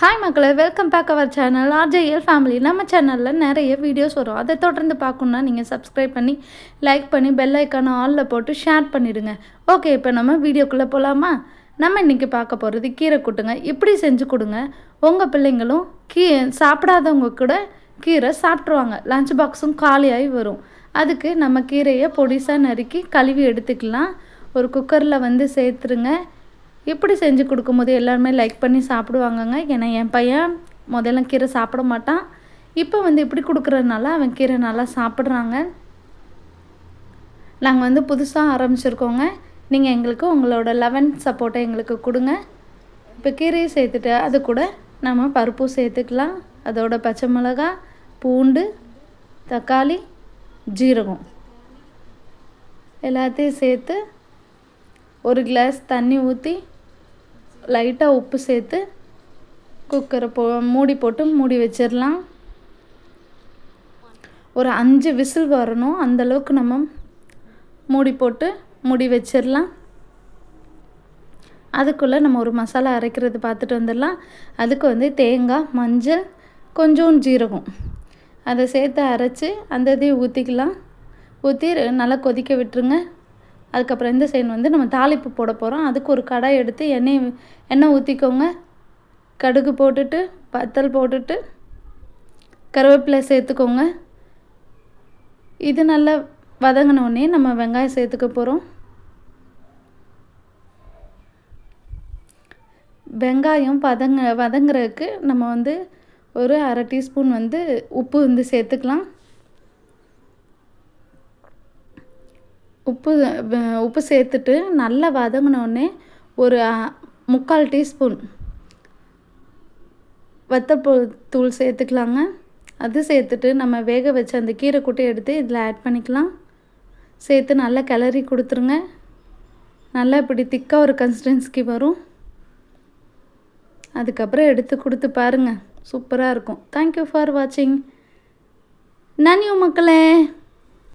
Hi மக்களை welcome back our channel RJL family நம்ம சேனலில் நிறைய வீடியோஸ் வரும். அதை தொடர்ந்து பார்க்கணுன்னா நீங்கள் சப்ஸ்கிரைப் பண்ணி லைக் பண்ணி பெல் ஐக்கான ஆலில் போட்டு ஷேர் பண்ணிவிடுங்க ஓகே இப்போ நம்ம வீடியோக்குள்ளே போகலாமா நம்ம இன்றைக்கி பார்க்க போகிறது கீரை கூட்டுங்க. இப்படி செஞ்சு கொடுங்க. உங்கள் பிள்ளைங்களும் கீ சாப்பிடாதவங்க கூட கீரை சாப்பிட்ருவாங்க லஞ்ச் பாக்ஸும் காலியாகி வரும். அதுக்கு நம்ம கீரையை பொடிசாக நறுக்கி கழுவி எடுத்துக்கலாம். ஒரு குக்கரில் வந்து சேர்த்துருங்க. இப்படி செஞ்சு கொடுக்கும்போது எல்லாருமே லைக் பண்ணி சாப்பிடுவாங்கங்க. ஏன்னா என் பையன் முதல்ல கீரை சாப்பிட மாட்டான். இப்போ வந்து இப்படி கொடுக்குறதுனால அவன் கீரை நல்லா சாப்பிட்றாங்க. நாங்கள் வந்து புதுசாக ஆரம்பிச்சிருக்கோங்க. நீங்கள் எங்களுக்கு உங்களோட லெவன் சப்போர்ட்டை எங்களுக்கு கொடுங்க. இப்போ கீரையை சேர்த்துட்டு அது கூட நம்ம பருப்பும் சேர்த்துக்கலாம். அதோட பச்சை மிளகா பூண்டு தக்காளி ஜீரகம். எல்லாத்தையும் சேர்த்து ஒரு கிளாஸ் தண்ணி ஊற்றி லைட்டாக உப்பு சேர்த்து குக்கரை போ மூடி போட்டு மூடி வச்சிடலாம். ஒரு அஞ்சு விசில் வரணும். அந்தளவுக்கு நம்ம மூடி போட்டு மூடி வச்சிடலாம். அதுக்குள்ளே நம்ம ஒரு மசாலா அரைக்கிறது பார்த்துட்டு வந்துடலாம். அதுக்கு வந்து தேங்காய் மஞ்சள் கொஞ்சம் ஜீரகம். அதை சேர்த்து அரைச்சி அந்த இதையும் ஊற்றிக்கலாம் ஊற்றி நல்லா கொதிக்க விட்டுருங்க. அதுக்கப்புறம் இந்த சைடு வந்து நம்ம தாளிப்பு போட போகிறோம் அதுக்கு ஒரு கடாய் எடுத்து எண்ணெய் எண்ணெய் ஊற்றிக்கோங்க கடுகு போட்டுட்டு பத்தல் போட்டுட்டு கருவேப்பிலை சேர்த்துக்கோங்க. இது நல்லா வதங்கினோடனே நம்ம வெங்காயம் சேர்த்துக்க போகிறோம் வெங்காயம் வதங்க வதங்குறதுக்கு நம்ம வந்து ஒரு அரை டீஸ்பூன் வந்து உப்பு வந்து சேர்த்துக்கலாம். உப்பு உப்பு சேர்த்துட்டு நல்லா வதங்கினோடனே ஒரு முக்கால் டீஸ்பூன் வத்தப்பூ தூள் சேர்த்துக்கலாங்க. அது சேர்த்துட்டு நம்ம வேக வச்ச அந்த கீரை குட்டையை எடுத்து இதில் ஆட் பண்ணிக்கலாம். சேர்த்து நல்லா கிளறி கொடுத்துருங்க. நல்லா இப்படி திக்காக ஒரு கன்சிஸ்டன்சிக்கு வரும். அதுக்கப்புறம் எடுத்து கொடுத்து பாருங்கள் சூப்பராக இருக்கும். தேங்க்யூ ஃபார் வாட்சிங் நன்யூ மக்களே